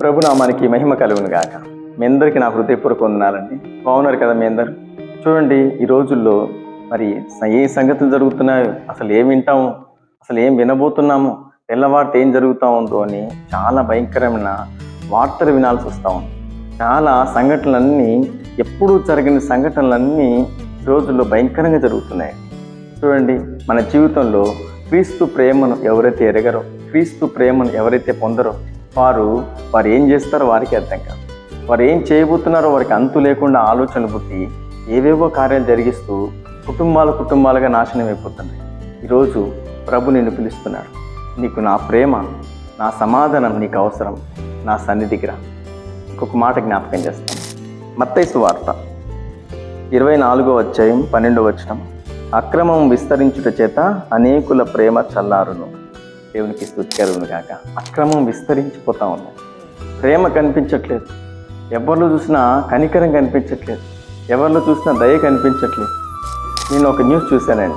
ప్రభునామానికి మహిమ కలుగును గాక. మీ అందరికీ నా హృదయపూర్వక వందనాలండి. బాగున్నారు కదా మీ అందరు? చూడండి ఈ రోజుల్లో మరి ఏ సంగతులు జరుగుతున్నాయో అసలు ఏం వింటాము అసలు ఏం వినబోతున్నాము తెల్లవారితే ఏం జరుగుతా ఉందో అని చాలా భయంకరమైన వార్తలు వినాల్సి వస్తూ ఉంది. చాలా సంఘటనలన్నీ ఎప్పుడూ జరిగిన సంఘటనలన్నీ ఈ రోజుల్లో భయంకరంగా జరుగుతున్నాయి. చూడండి మన జీవితంలో క్రీస్తు ప్రేమను ఎవరైతే ఎరగరో క్రీస్తు ప్రేమను ఎవరైతే పొందరో వారు వారు ఏం చేస్తారో వారికి అర్థం కాదు. వారు ఏం చేయబోతున్నారో వారికి అంతు లేకుండా ఆలోచనలు పుట్టి ఏవేవో కార్యాలు జరిగిస్తూ కుటుంబాలు కుటుంబాలుగా నాశనం అయిపోతున్నాయి. ఈరోజు ప్రభు నిన్ను పిలుస్తున్నాడు. నీకు నా ప్రేమ నా సమాధానం నీకు అవసరం. నా సన్నిధికి రా ఇంకొక మాట జ్ఞాపకం చేస్తాను. మత్తైసు వార్త. ఇరవై నాలుగో అధ్యాయం పన్నెండో వచనం. అక్రమం విస్తరించుట చేత అనేకుల ప్రేమ చల్లారును. దేవునికి స్థుతికరును కాక అక్రమం విస్తరించిపోతూ ఉంది. ప్రేమ కనిపించట్లేదు. ఎవరిలో చూసినా కనికరం కనిపించట్లేదు. ఎవరిలో చూసినా దయ కనిపించట్లేదు. నేను ఒక న్యూస్ చూశానండి.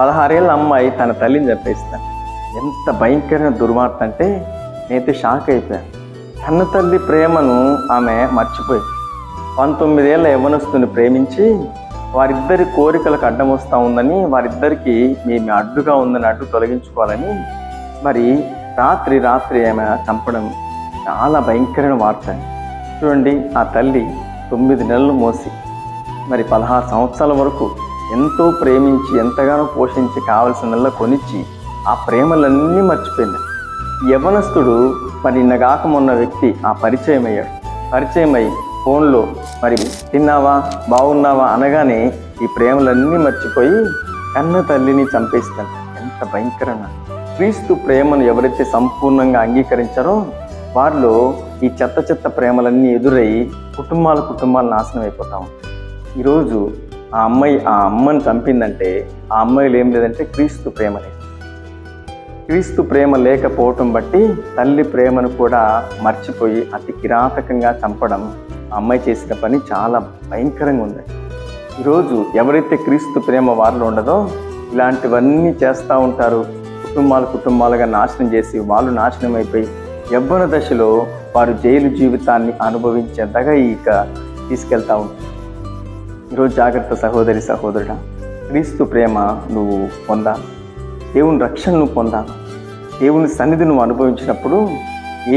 పదహారేళ్ళ అమ్మాయి తన తల్లిని చంపేస్తాను ఎంత భయంకరమైన దుర్వార్త అంటే నేనైతే షాక్ అయిపోయాను. తన తల్లి ప్రేమను ఆమె మర్చిపోయింది. పంతొమ్మిదేళ్ళ యవ్వనస్తుని ప్రేమించి వారిద్దరి కోరికలకు అడ్డం వస్తూ ఉందని వారిద్దరికి మేము అడ్డుగా ఉందని అడ్డు తొలగించుకోవాలని మరి రాత్రి రాత్రి ఆమె చంపడం చాలా భయంకరమైన వార్త. చూడండి ఆ తల్లి తొమ్మిది నెలలు మోసి మరి పదహారు సంవత్సరాల వరకు ఎంతో ప్రేమించి ఎంతగానో పోషించి కావలసిన కొనిచ్చి ఆ ప్రేమలన్నీ మర్చిపోయింది. యవనస్తుడు మరి నిన్నగాక మొన్న వ్యక్తి ఆ పరిచయం అయ్యాడు పరిచయం అయ్యి ఫోన్లో మరి తిన్నావా బాగున్నావా అనగానే ఈ ప్రేమలన్నీ మర్చిపోయి కన్న తల్లిని చంపేస్తాను ఎంత భయంకరణ క్రీస్తు ప్రేమను ఎవరైతే సంపూర్ణంగా అంగీకరించారో వారిలో ఈ చెత్త చెత్త ప్రేమలన్నీ ఎదురై కుటుంబాల కుటుంబాలు నాశనం అయిపోతాం. ఈరోజు ఆ అమ్మాయి ఆ అమ్మని చంపిందంటే ఆ అమ్మాయిలు ఏం లేదంటే క్రీస్తు ప్రేమ లేదు క్రీస్తు ప్రేమ లేకపోవటం బట్టి తల్లి ప్రేమను కూడా మర్చిపోయి అతి కిరాతకంగా చంపడం ఆ అమ్మాయి చేసిన పని చాలా భయంకరంగా ఉంది. ఈరోజు ఎవరైతే క్రీస్తు ప్రేమ వారిలో ఉండదో ఇలాంటివన్నీ చేస్తూ ఉంటారు. కుటుంబాలు కుటుంబాలుగా నాశనం చేసి వాళ్ళు నాశనం అయిపోయి యవ్వన దశలో వారు జైలు జీవితాన్ని అనుభవించేంతగా ఇక తీసుకెళ్తా ఉంటుంది ఈరోజు జాగ్రత్త సహోదరి సహోదరుడా క్రీస్తు ప్రేమ నువ్వు పొందాలి దేవుని రక్షణను పొందా పొందాలి దేవుని సన్నిధి నువ్వు అనుభవించినప్పుడు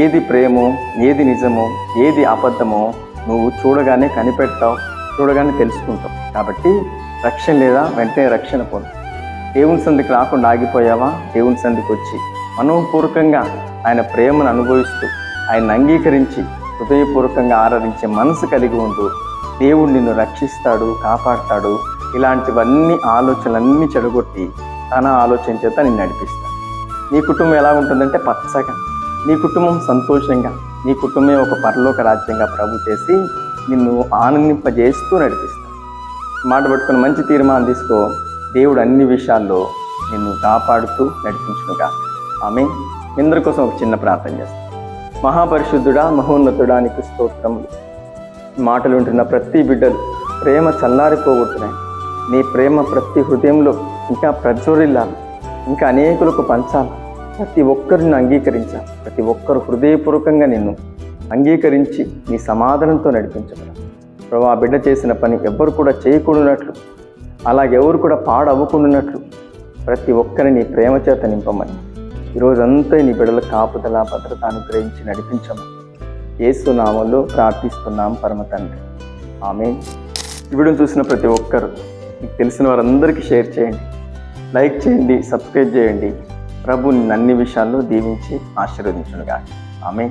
ఏది ప్రేమో ఏది నిజమో ఏది అబద్ధమో నువ్వు చూడగానే కనిపెడతావు చూడగానే తెలుసుకుంటావు. కాబట్టి రక్షణ లేదా వెంటనే రక్షణ పొందు. దేవుని సందికి రాకుండా ఆగిపోయావా? దేవుని సందికి వచ్చి మనోపూర్వకంగా ఆయన ప్రేమను అనుభవిస్తూ ఆయన అంగీకరించి హృదయపూర్వకంగా ఆరాధించే మనసు కలిగి ఉంటూ దేవుడు నిన్ను రక్షిస్తాడు కాపాడతాడు. ఇలాంటివన్నీ ఆలోచనలన్నీ చెడగొట్టి తన ఆలోచన చేత నిన్ను నడిపిస్తాడు. నీ కుటుంబం ఎలా ఉంటుందంటే పచ్చగా నీ కుటుంబం సంతోషంగా నీ కుటుంబం ఒక పరలోక రాజ్యంగా ప్రభు చేసి నిన్ను ఆనందింపజేస్తూ నడిపిస్తాడు. మాట పట్టుకుని మంచి తీర్మానం తీసుకో. దేవుడు అన్ని విషయాల్లో నిన్ను కాపాడుతూ నడిపించునుగా. ఆమె ఇందరి కోసం ఒక చిన్న ప్రార్థన చేస్తాం. మహాపరిశుద్ధుడా మహోన్నతుడా నీకు స్తోత్రములు. మాటలు ఉంటున్న ప్రతి బిడ్డలు ప్రేమ చల్లారిపోగొట్టున్నాయి నీ ప్రేమ ప్రతి హృదయంలో ఇంకా ప్రజ్వరిల్లాలి. ఇంకా అనేకులకు పంచాలి. ప్రతి ఒక్కరిని అంగీకరించాలి. ప్రతి ఒక్కరు హృదయపూర్వకంగా నిన్ను అంగీకరించి నీ సమాధానంతో నడిపించగలరు. ప్రభు ఆ బిడ్డ చేసిన పని ఎవ్వరు కూడా చేయకూడనట్లు అలాగెవరు ఎవరు కూడా పాడవ్వకుండానట్లు ప్రతి ఒక్కరిని నీ ప్రేమ చేత నింపమని. ఈరోజంతా నీ బిడ్డల కాపుదల భద్రత అనుగ్రహించి నడిపించమని. ఏసునామంలో ప్రార్థిస్తున్నాం పరమ తండ్రి. ఆమె ఈ చూసిన ప్రతి ఒక్కరు మీకు తెలిసిన వారందరికీ షేర్ చేయండి. లైక్ చేయండి సబ్స్క్రైబ్ చేయండి. ప్రభుని అన్ని విషయాల్లో దీవించి ఆశీర్వదించునుగా ఆమె